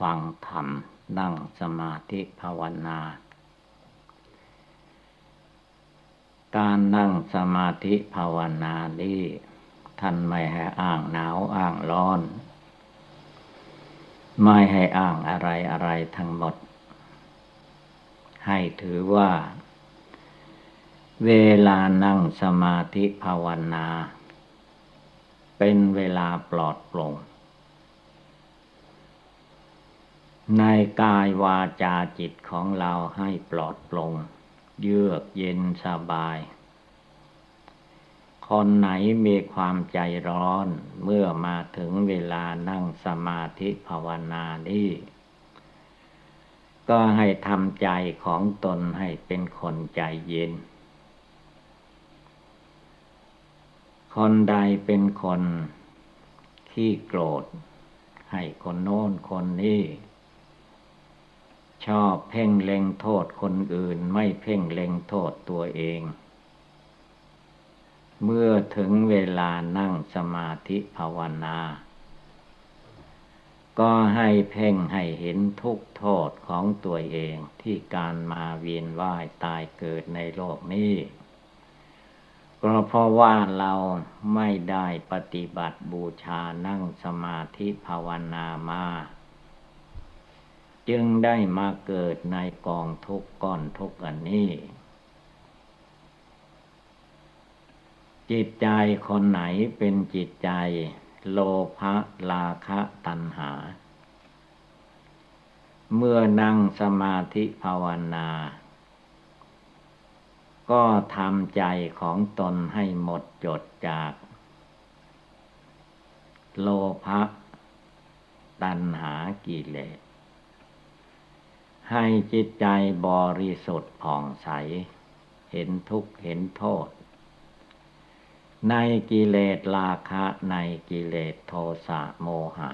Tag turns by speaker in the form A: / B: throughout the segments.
A: ฟังธรรม นั่งสมาธิภาวนา การนั่งสมาธิภาวนานี้ท่านไม่ให้อ้างหนาวอ้างร้อน ไม่ให้อ้างอะไรอะไรทั้งหมด ให้ถือว่า เวลานั่งสมาธิภาวนา เป็นเวลาปลอดโปร่ง ในกายวาจาจิตของเราให้ปลอดโปร่งเยือกเย็นสบาย คนไหนมีความใจร้อนเมื่อมาถึงเวลานั่งสมาธิภาวนานี้ก็ให้ทำใจของตนให้เป็นคนใจเย็น คนใดเป็นคนขี้โกรธ ให้คนโน้นคนนี้ ชอบเพ่งเล็งโทษคนอื่นไม่เพ่งเล็งโทษตัวเอง เมื่อถึงเวลานั่งสมาธิภาวนา ก็ให้เพ่งให้เห็นทุกโทษของตัวเองที่การมาเวียนว่ายตายเกิดในโลกนี้ก็เพราะว่าเราไม่ได้ปฏิบัติบูชานั่งสมาธิภาวนามา จึงได้มาเกิดในกองทุกก้อนทุกอันนี้ จิตใจคนไหนเป็นจิตใจ โลภะลาคะตัณหา เมื่อนั่งสมาธิภาวนา ก็ทำใจของตนให้หมดจดจาก โลภะตัณหากิเลส ให้จิตใจบริสุทธิ์ผ่องใส เห็นทุกข์เห็นโทษ ในกิเลสราคะในกิเลสโทสะโมหะ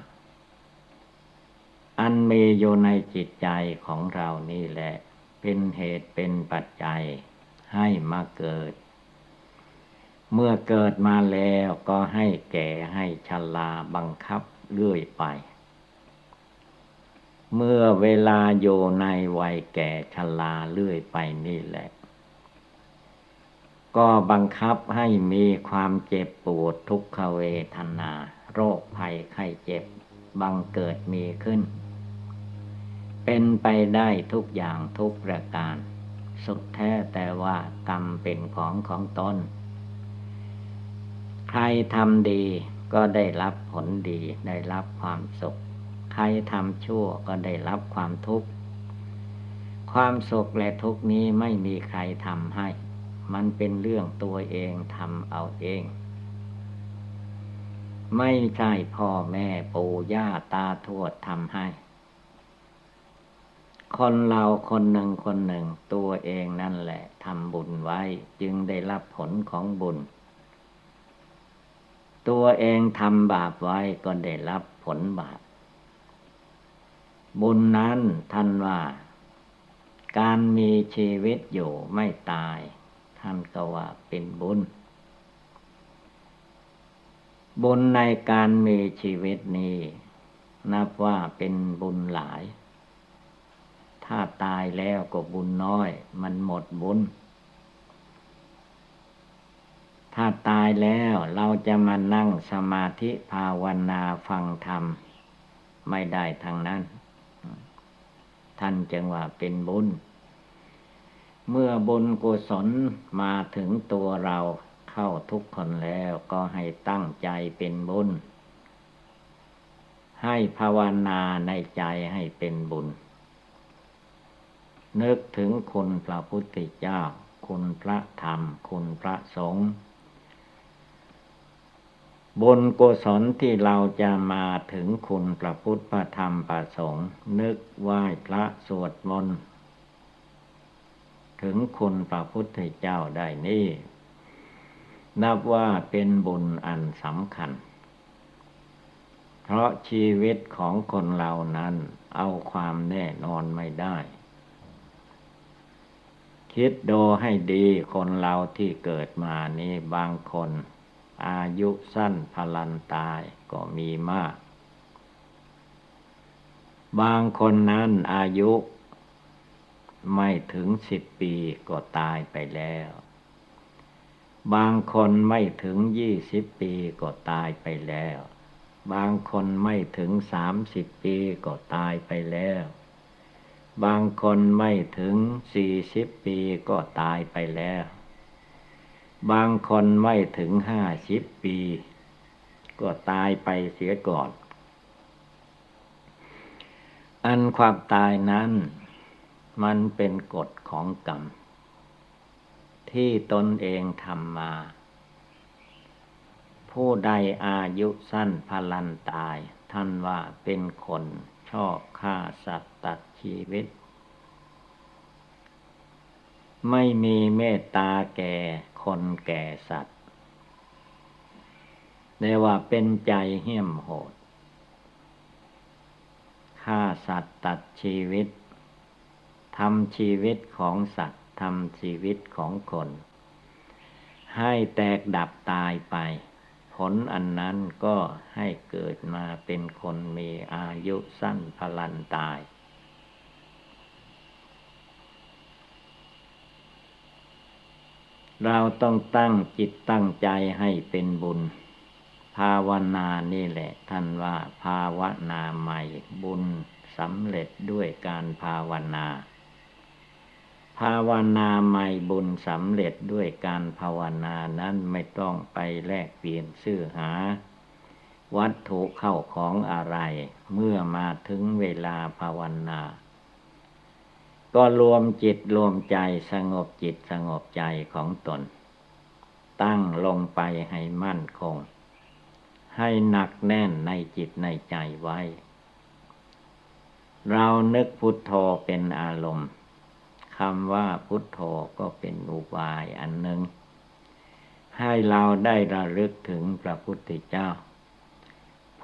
A: อันมีอยู่ในจิตใจของเรานี่แหละ เป็นเหตุเป็นปัจจัยให้มาเกิด เมื่อเกิดมาแล้วก็ให้แก่ให้ชลาบังคับเรื่อยไป เมื่อเวลาอยู่ในวัยแก่ชราเลื่อยไปนี่แหละ ก็บังคับให้มีความเจ็บปวดทุกขเวทนา โรคภัยไข้เจ็บ บังเกิดมีขึ้น เป็นไปได้ทุกอย่างทุกประการ สุดแท้แต่ว่ากรรมเป็นของของตนใครทำดีก็ได้รับผลดีได้รับความสุข ใครทำชั่วก็ได้รับความทุกข์ ความสุขและทุกข์นี้ไม่มีใครทำให้ มันเป็นเรื่องตัวเองทำเอาเอง ไม่ใช่พ่อแม่ปู่ย่าตาทวดทำให้ คนเราคนหนึ่งคนหนึ่งตัวเองนั่นแหละทำบุญไว้จึงได้รับผลของบุญตัวเองทำบาปไว้ก็ได้รับผลบาป บุญนั้นท่านว่า การมีชีวิตอยู่ไม่ตาย ท่านก็ว่าเป็นบุญ บุญในการมีชีวิตนี้ นับว่าเป็นบุญหลาย ถ้าตายแล้วก็บุญน้อย มันหมดบุญ ถ้าตายแล้วเราจะมานั่งสมาธิภาวนาฟังธรรม ไม่ได้ทางนั้น ท่านจึงว่าเป็นบุญ เมื่อบุญกุศลมาถึงตัวเราเข้าทุกคนแล้วก็ให้ตั้งใจเป็นบุญ ให้ภาวนาในใจให้เป็นบุญ นึกถึงคุณพระพุทธเจ้า คุณพระธรรม คุณพระสงฆ์ บุญกุศลที่เราจะมาถึงคุณพระพุทธพระธรรมพระสงฆ์นึกไหว้พระสวดมนต์ถึงคุณพระพุทธเจ้าได้นี่ นับว่าเป็นบุญอันสำคัญ เพราะชีวิตของคนเรานั้นเอาความแน่นอนไม่ได้ คิดดูให้ดีคนเราที่เกิดมานี้บางคน อายุสั้นพลันตายก็มีมาก บางคนนั้นอายุ ไม่ถึงสิบปีก็ตายไปแล้ว บางคนไม่ถึงยี่สิบปีก็ตายไปแล้ว บางคนไม่ถึงสามสิบปีก็ตายไปแล้ว บางคนไม่ถึงสี่สิบปีก็ตายไปแล้ว บางคนไม่ถึงห้าสิบปี ก็ตายไปเสียก่อน อันความตายนั้น มันเป็นกฎของกรรม ที่ตนเองทำมา ผู้ใดอายุสั้นพลันตาย ท่านว่าเป็นคนชอบฆ่าสัตว์ตัดชีวิต ไม่มีเมตตาแก่คนแก่สัตว์เรียกว่าเป็นใจเหี้ยมโหดฆ่าสัตว์ตัดชีวิตทำชีวิตของสัตว์ทำชีวิตของคน ให้แตกดับตายไป ผลอันนั้นก็ให้เกิดมาเป็นคนมีอายุสั้นพลันตาย เราต้องตั้งจิตตั้งใจให้เป็นบุญ ภาวนานี่แหละ ท่านว่าภาวนาใหม่บุญสำเร็จด้วยการภาวนา ภาวนาใหม่บุญสำเร็จด้วยการภาวนานั้นไม่ต้องไปแลกเปลี่ยนซื้อหา วัตถุเข้าของอะไร เมื่อมาถึงเวลาภาวนา ก็รวมจิตรวมใจสงบจิตสงบใจของตน ตั้งลงไปให้มั่นคง ให้หนักแน่นในจิตในใจไว้ เรานึกพุทโธเป็นอารมณ์คำว่าพุทโธก็เป็นอุบายอันหนึ่งให้เราได้ระลึกถึงพระพุทธเจ้า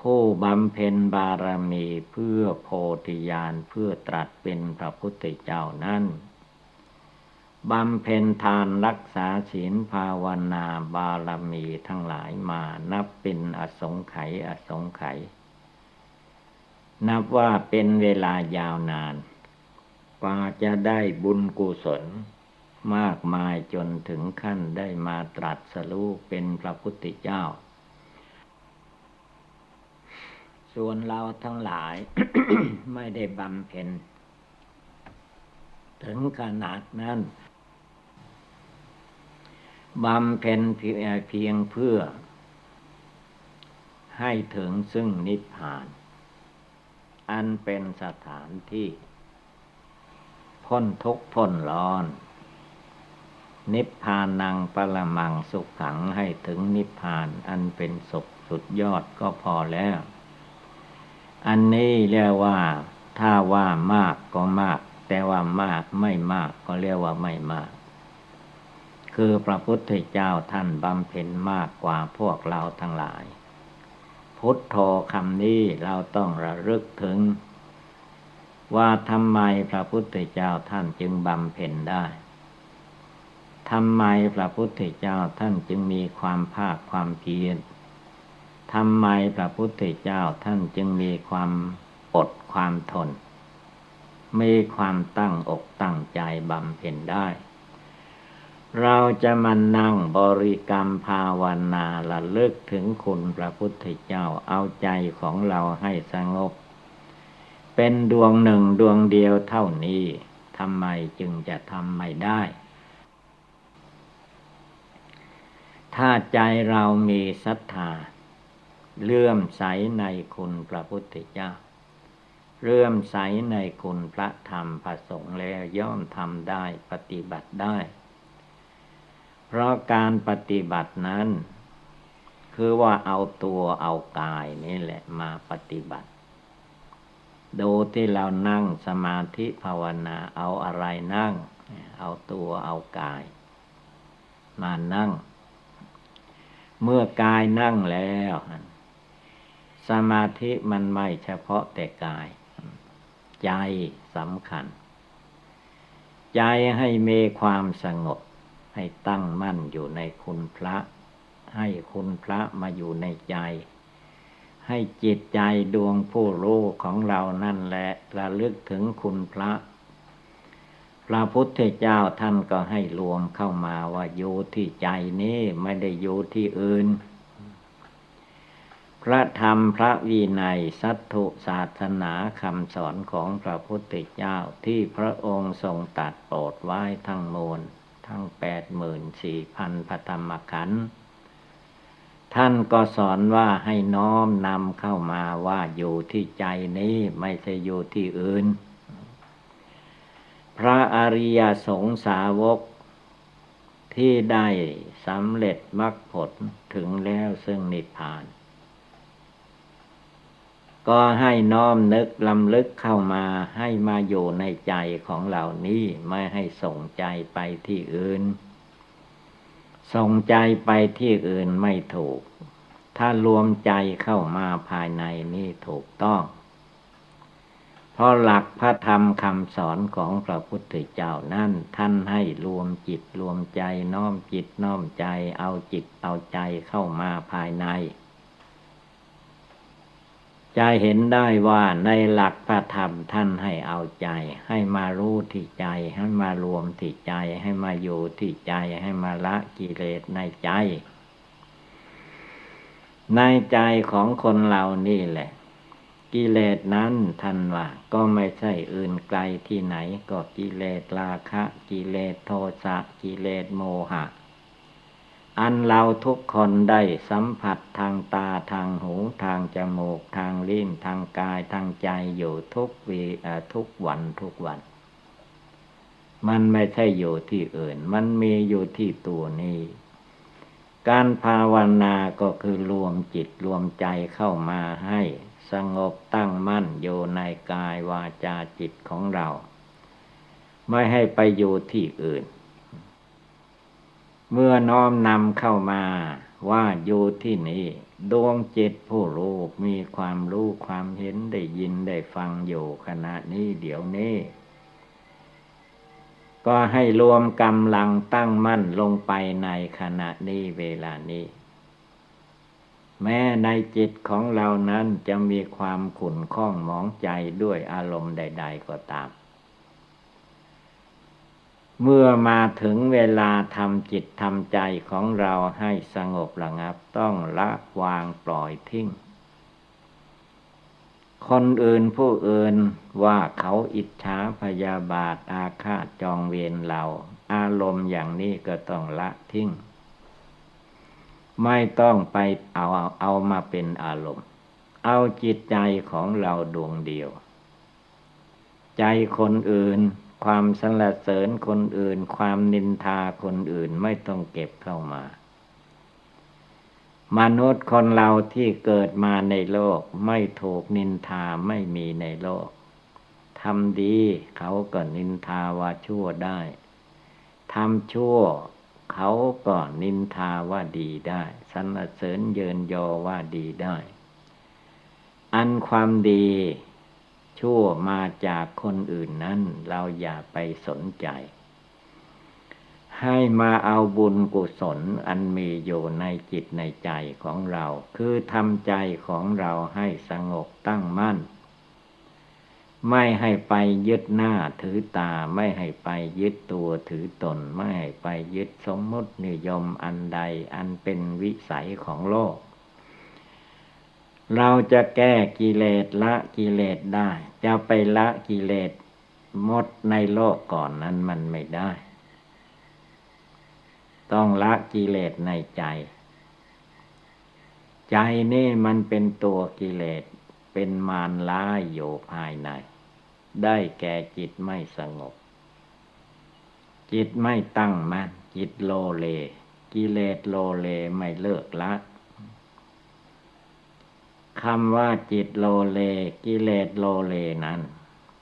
A: ผู้บำเพ็ญบารมีเพื่อโพธิญาณเพื่อตรัสเป็นพระพุทธเจ้านั้นบำเพ็ญทานรักษาศีลภาวนาบารมีทั้งหลายมานับเป็นอสงไขยอสงไขยนับว่าเป็นเวลายาวนานกว่าจะได้บุญกุศล มากมายจนถึงขั้นได้มาตรัสรู้เป็นพระพุทธเจ้า ส่วนเราทั้งหลาย ไม่ได้บำเพ็ญถึงขนาดนั้นบำเพ็ญเพียงเพื่อ ให้ถึงซึ่งนิพพาน อันเป็นสถานที่ พ้นทุกข์พ้นร้อน นิพพานังปรมังสุขขังให้ถึงนิพพานอันเป็นสุขสุดยอดก็พอแล้ว อันนี้เรียกว่า ถ้าว่ามากก็มาก แต่ว่ามากไม่มากก็เรียกว่าไม่มาก คือพระพุทธเจ้าท่านบำเพ็ญมากกว่าพวกเราทั้งหลาย พุทโธคำนี้เราต้องระลึกถึง ว่าทำไมพระพุทธเจ้าท่านจึงบำเพ็ญได้ทำไมพระพุทธเจ้าท่านจึงมีความภาคความเพียร ทำไมพระพุทธเจ้าท่านจึงมีความอดความทน มีความตั้งอกตั้งใจบำเพ็ญได้ เราจะมานั่งบริกรรมภาวนาละเลึกถึงคุณพระพุทธเจ้าเอาใจของเราให้สงบ เป็นดวงหนึ่งดวงเดียวเท่านี้ทำไมจึงจะทำไม่ได้ถ้าใจเรามีศรัทธา เลื่อมใสในคุณพระพุทธเจ้า เลื่อมใสในคุณพระธรรมพระสงฆ์แล้วย่อมทำได้ปฏิบัติได้ เพราะการปฏิบัตินั้น คือว่าเอาตัวเอากายนี่แหละมาปฏิบัติ ดูที่เรานั่งสมาธิภาวนาเอาอะไรนั่ง เอาตัวเอากาย มานั่ง เมื่อกายนั่งแล้ว สมาธิมันไม่เฉพาะแต่กาย ใจสำคัญ ใจให้มีความสงบ ให้ตั้งมั่นอยู่ในคุณพระ ให้คุณพระมาอยู่ในใจ ให้จิตใจดวงผู้รู้ของเรานั่นแหละระลึกถึงคุณพระ พระพุทธเจ้าท่านก็ให้รวมเข้ามาว่าอยู่ที่ใจนี้ไม่ได้อยู่ที่อื่น พระธรรมพระวินัยสัตถุศาสนาคำสอนของพระพุทธเจ้าที่พระองค์ทรงตัดโปรดไว้ทั้งมวลทั้งแปดหมื่นสี่พันพระธรรมขันธ์ท่านก็สอนว่าให้น้อมนำเข้ามาว่าอยู่ที่ใจนี้ไม่ใช่อยู่ที่อื่น พระอริยสงสาวกที่ได้สำเร็จมรรคผลถึงแล้วซึ่งนิพพาน ก็ให้น้อมนึกลำลึกเข้ามาให้มาอยู่ในใจของเหล่านี้ไม่ให้ส่งใจไปที่อื่น ส่งใจไปที่อื่นไม่ถูก ถ้ารวมใจเข้ามาภายในนี่ถูกต้องเพราะหลักพระธรรมคำสอนของพระพุทธเจ้านั่นท่านให้รวมจิตรวมใจน้อมจิตน้อมใจเอาจิตเอาใจเข้ามาภายใน จะเห็นได้ว่าในหลักพระธรรมท่านให้เอาใจ ให้มารู้ที่ใจ ให้มารวมที่ใจ ให้มาอยู่ที่ใจ ให้มาละกิเลสในใจ ในใจของคนเรานี่แหละ กิเลสนั้นท่านว่า ก็ไม่ใช่อื่นไกลที่ไหน ก็กิเลสราคะ กิเลสโทสะกิเลสโมหะ อันเราทุกคนได้สัมผัสทางตาทางหูทางจมูก ทางลิ้นทางกายทางใจอยู่ทุกวีทุกวันทุกวัน มันไม่ใช่อยู่ที่อื่น มันมีอยู่ที่ตัวนี้ การภาวนาก็คือรวมจิตรวมใจเข้ามาให้สงบตั้งมั่นอยู่ในกายวาจาจิตของเรา ไม่ให้ไปอยู่ที่อื่น เมื่อน้อมนำเข้ามาว่าอยู่ที่นี่ดวงจิตผู้รู้มีความรู้ความเห็นได้ยินได้ฟังอยู่ขณะนี้เดี๋ยวนี้ ก็ให้รวมกำลังตั้งมั่นลงไปในขณะนี้เวลานี้ แม้ในจิตของเรานั้นจะมีความขุ่นข้องหมองใจด้วยอารมณ์ใด ๆ ก็ตาม เมื่อมาถึงเวลาทำจิตทำใจของเราให้สงบระงับ ต้องละวางปล่อยทิ้ง คนอื่นผู้อื่นว่าเขาอิจฉาพยาบาทอาฆาตจองเวรเรา อารมณ์อย่างนี้ก็ต้องละทิ้ง ไม่ต้องไปเอาเอามาเป็นอารมณ์ เอาจิตใจของเราดวงเดียว ใจคนอื่น ความสรรเสริญคนอื่น ความนินทาคนอื่นไม่ต้องเก็บเข้ามา มนุษย์คนเราที่เกิดมาในโลก ไม่ถูกนินทาไม่มีในโลกทำดีเขาก็นินทาว่าชั่วได้ทำชั่วเขาก็นินทาว่าดีได้สรรเสริญเยินยอว่าดีได้ อันความดี ชั่วมาจากคนอื่นนั้น เราอย่าไปสนใจ ให้มาเอาบุญกุศลอันมีอยู่ในจิตในใจของเรา คือทำใจของเราให้สงบตั้งมั่น ไม่ให้ไปยึดหน้าถือตา ไม่ให้ไปยึดตัวถือตน ไม่ให้ไปยึดสมมตินิยมอันใดอันเป็นวิสัยของโลก เราจะแก้กิเลสละกิเลสได้ จะไปละกิเลสหมดในโลกก่อนนั้นมันไม่ได้ ต้องละกิเลสในใจ ใจนี่มันเป็นตัวกิเลสเป็นมารล้าอยู่ภายใน ได้แก่จิตไม่สงบ จิตไม่ตั้งมัน่นจิตโลเล กิเลสโลเลไม่เลิกละ คำว่าจิตโลเล กิเลสโลเลนั้น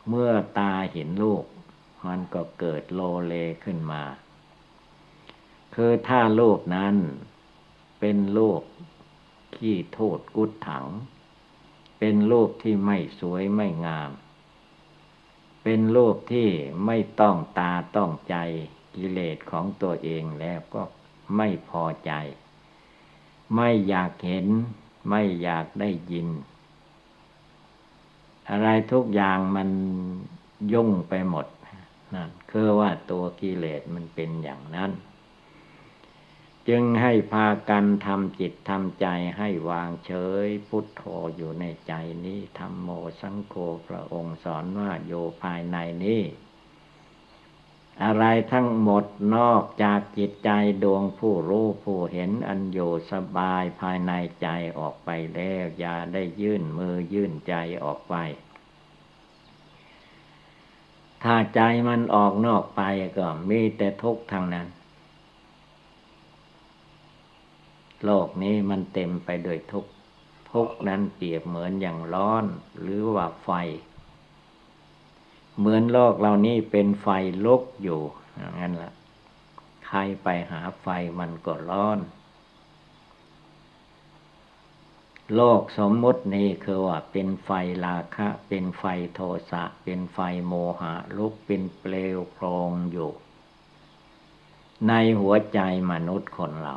A: เมื่อตาเห็นลูก มันก็เกิดโลเลขึ้นมา คือถ้าลูกนั้นเป็นลูกขี้โทษกุดถัง เป็นลูกที่ไม่สวยไม่งาม เป็นลูกที่ไม่ต้องตาต้องใจกิเลสของตัวเองแล้วก็ไม่พอใจ ไม่อยากเห็น ไม่อยากได้ยิน อะไรทุกอย่างมันยุ่งไปหมดนั่นคือว่าตัวกิเลสมันเป็นอย่างนั้น จึงให้พากันทำจิตทำใจให้วางเฉย พุทโธอยู่ในใจนี้ธรรมโมสังโฆพระองค์สอนว่าโยภายในนี้ อะไรทั้งหมดนอกจากจิตใจดวงผู้รู้ผู้เห็นอันโยสบายภายในใจออกไปแล้วอย่าได้ยื่นมือยื่นใจออกไป ถ้าใจมันออกนอกไปก็มีแต่ทุกข์ทางนั้น โลกนี้มันเต็มไปด้วยทุกข์ทุกข์นั้นเปรียบเหมือนอย่างร้อนหรือว่าไฟ เหมือนโลกเรานี้เป็นไฟลุกอยู่งั้นละใครไปหาไฟมันก็ร้อน โลกสมมตินี้คือว่า เป็นไฟราคะ เป็นไฟโทสะ เป็นไฟโมหะลุกเป็นเปลวโพรงอยู่ ในหัวใจมนุษย์คนเรา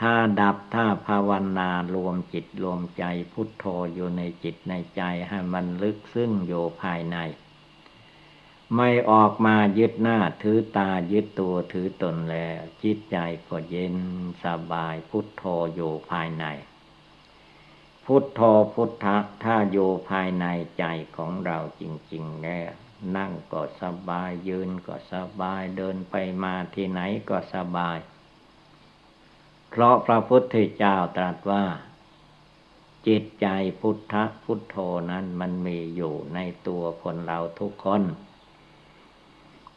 A: ถ้าดับถ้าภาวนารวมจิตรวมใจพุทโธอยู่ในจิตในใจให้มันลึกซึ้งอยู่ภายใน ไม่ออกมายึดหน้าถือตายึดตัวถือตนแล้ว จิตใจก็เย็นสบายพุทโธอยู่ภายใน พุทโธพุทธะถ้าอยู่ภายในใจของเราจริงๆแล้วนั่งก็สบายยืนก็สบายเดินไปมาที่ไหนก็สบาย เพราะพระพุทธเจ้าตรัสว่า จิตใจพุทธพุทโธนั้นมันมีอยู่ในตัวคนเราทุกคน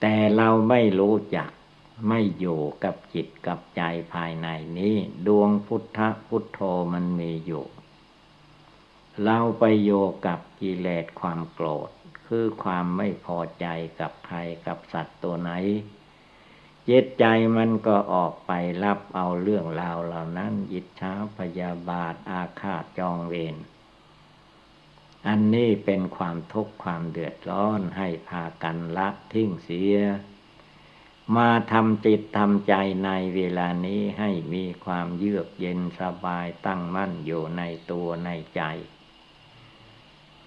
A: แต่เราไม่รู้จักไม่อยู่กับจิตกับใจภายในนี้ ดวงพุทธพุทโธมันมีอยู่ เราไปโยกับกิเลสความโกรธ คือความไม่พอใจกับใครกับสัตว์ตัวไหน จิตใจมันก็ออกไปรับเอาเรื่องราวเหล่านั้นยิดช้าพยาบาทอาฆาตจองเวรอันนี้เป็นความทุกข์ความเดือดร้อนให้พากันละทิ้งเสีย มาทำจิตทำใจในเวลานี้ให้มีความเยือกเย็นสบายตั้งมั่นอยู่ในตัวในใจ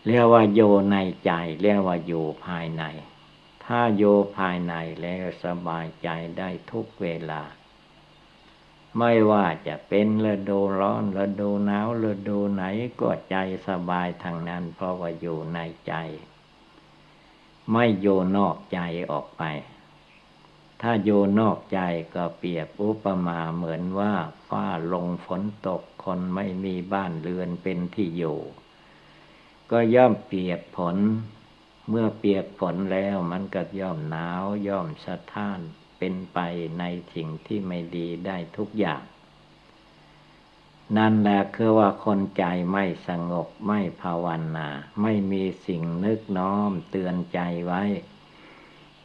A: เรียกว่าโยในใจ เรียกว่าอยู่ภายใน ถ้าโยภายในแล้วสบายใจได้ทุกเวลา ไม่ว่าจะเป็นฤดูร้อนฤดูหนาวฤดูไหนก็ใจสบายทางนั้น เพราะว่าอยู่ในใจ ไม่โยนอกใจออกไป ถ้าโยนอกใจก็เปรียบอุปมาเหมือนว่าฟ้าลงฝนตกคนไม่มีบ้านเรือนเป็นที่อยู่ ก็ย่อมเปรียบผล เมื่อเปียกฝนแล้วมันก็ย่อมหนาวย่อมสะท้านเป็นไปในสิ่งที่ไม่ดีได้ทุกอย่าง นั่นแหละคือว่าคนใจไม่สงบไม่ภาวนา ไม่มีสิ่งนึกน้อมเตือนใจไว้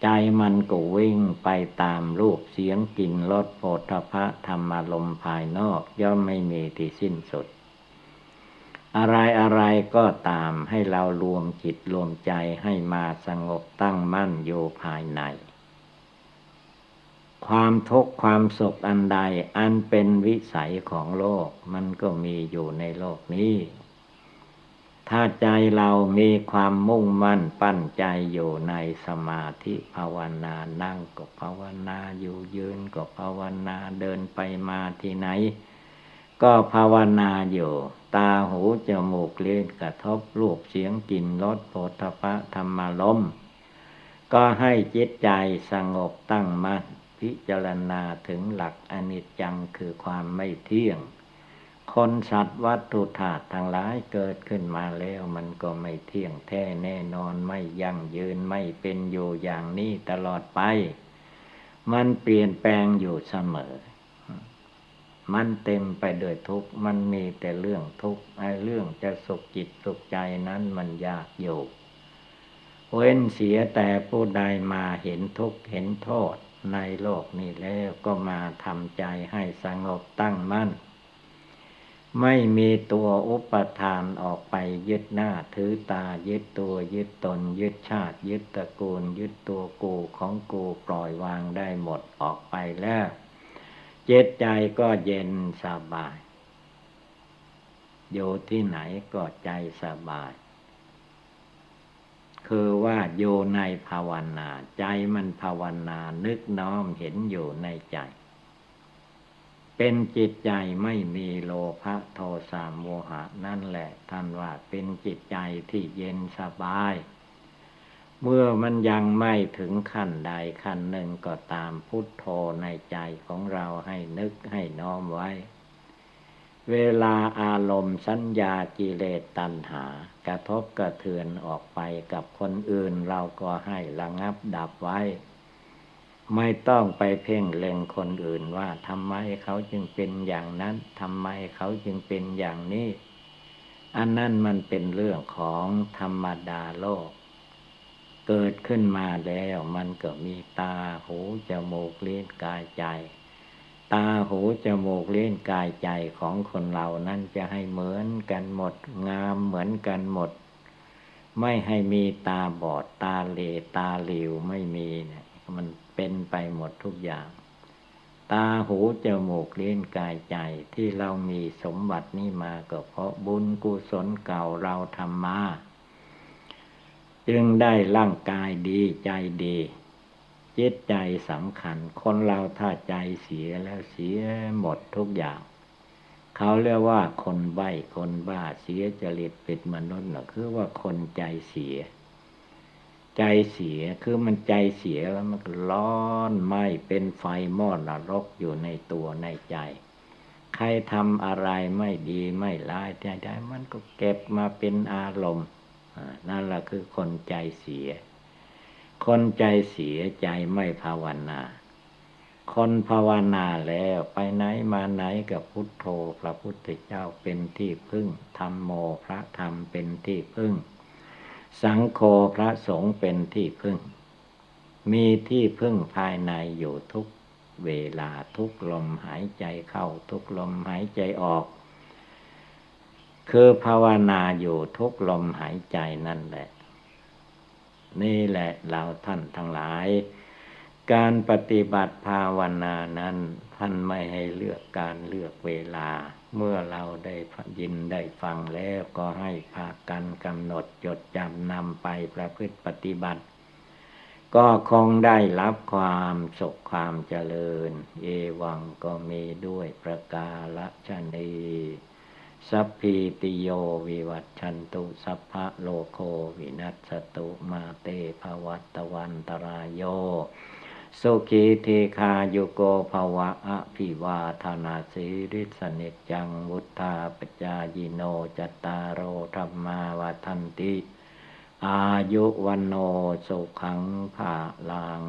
A: ใจมันก็วิ่งไปตามรูปเสียงกลิ่นรสโผฏฐะธรรมารมภายนอก ย่อมไม่มีที่สิ้นสุด อะไรอะไรก็ตามให้เรารวมจิตรวมใจให้มาสงบตั้งมั่นอยู่ภายใน ความทุกข์ความสุขอันใดอันเป็นวิสัยของโลกมันก็มีอยู่ในโลกนี้ ถ้าใจเรามีความมุ่งมั่นปั้นใจอยู่ในสมาธิภาวนานั่งก็ภาวนาอยู่ยืนก็ภาวนาเดินไปมาที่ไหน ก็ภาวนาอยู่ ตาหูจมูกเล่นกระทบรูปเสียงกลิ่นรสโผฏฐะธรรมลมก็ให้จิตใจสงบตั้งมั่นพิจารณาถึงหลักอนิจจังคือความไม่เที่ยง คนสัตว์วัตถุธาตุทั้งหลายเกิดขึ้นมาแล้วมันก็ไม่เที่ยงแท้แน่นอนไม่ยั่งยืนไม่เป็นอยู่อย่างนี้ตลอดไป มันเปลี่ยนแปลงอยู่เสมอ มันเต็มไปด้วยทุกข์ มันมีแต่เรื่องทุกข์ไอ้เรื่องจะสุขจิตสุขใจนั้นมันยากอยู่ เว้นเสียแต่ผู้ใดมาเห็นทุกข์เห็นโทษในโลกนี้แล้วก็มาทำใจให้สงบตั้งมั่น ไม่มีตัวอุปทานออกไปยึดหน้าถือตายึดตัวยึดตน ยึดชาติ ยึดตระกูล ยึดตัวกูของกูปล่อยวางได้หมดออกไปแล้ว จิตใจก็เย็นสบาย อยู่ที่ไหนก็ใจสบาย คือว่าอยู่ในภาวนา ใจมันภาวนานึกน้อมเห็นอยู่ในใจ เป็นจิตใจไม่มีโลภะโทสะโมหะนั่นแหละท่านว่าเป็นจิตใจที่เย็นสบาย เมื่อมันยังไม่ถึงขั้นใดขั้นหนึ่งก็ตามพุทโธในใจของเราให้นึกให้น้อมไว้ เวลาอารมณ์สัญญากิเลสตัณหา กระทบกระเทือนออกไปกับคนอื่นเราก็ให้ระงับดับไว้ ไม่ต้องไปเพ่งเล็งคนอื่นว่าทำไมเขาจึงเป็นอย่างนั้นทำไมเขาจึงเป็นอย่างนี้ อันนั้นมันเป็นเรื่องของธรรมดาโลก เกิดขึ้นมาแล้วมันก็มีตาหูจมูกเลิ้นกายใจ ตาหูจมูกเลี้ยนกายใจของคนเรานั้นจะให้เหมือนกันหมด งามเหมือนกันหมด ไม่ให้มีตาบอดตาเลตาหลิวไม่มีเนี่ยมันเป็นไปหมดทุกอย่าง ตาหูจมูกเลี้ยนกายใจที่เรามีสมบัตินี้มาก็เพราะบุญกุศลเก่าเราทำมา จึงได้ร่างกายดีใจดีจิตใจสำคัญ คนเราถ้าใจเสียแล้วเสียหมดทุกอย่าง เขาเรียกว่าคนใบ้คนบ้าเสียจริตปิดมนุษย์นะคือว่าคนใจเสีย ใจเสียคือมันใจเสียแล้วมันร้อนไหมเป็นไฟมอดนรกอยู่ในตัวในใจ ใครทำอะไรไม่ดีไม่ร้ายใดๆมันก็เก็บมาเป็นอารมณ์ นั่นแหละคือคนใจเสีย คนใจเสียใจไม่ภาวนา คนภาวนาแล้วไปไหนมาไหนกับพุทโธพระพุทธเจ้าเป็นที่พึ่งธรรมโมพระธรรมเป็นที่พึ่ง สังโฆพระสงฆ์เป็นที่พึ่ง มีที่พึ่งภายในอยู่ทุกเวลาทุกลมหายใจเข้าทุกลมหายใจออก คือภาวนาอยู่ทุกลมหายใจนั่นแหละ นี่แหละเราท่านทั้งหลาย การปฏิบัติภาวนานั้น ท่านไม่ให้เลือกการเลือกเวลา เมื่อเราได้ยินได้ฟังแล้วก็ให้พากันกำหนดจดจำนำไปประพฤติปฏิบัติก็คงได้รับความสุขความเจริญ เอวังก็มีด้วยประกาศชนี สัพพีติโยวิวัตชันตุสัพพะโลโควินัสตุมาเตภวัตวันตรายโยสุขีเทคาโยโกภวะอภิวาธนาสิริสนิจังวุธาปจายิโนจตารโรธรรมาวทันติ อายุวันโนสุขังภาลัง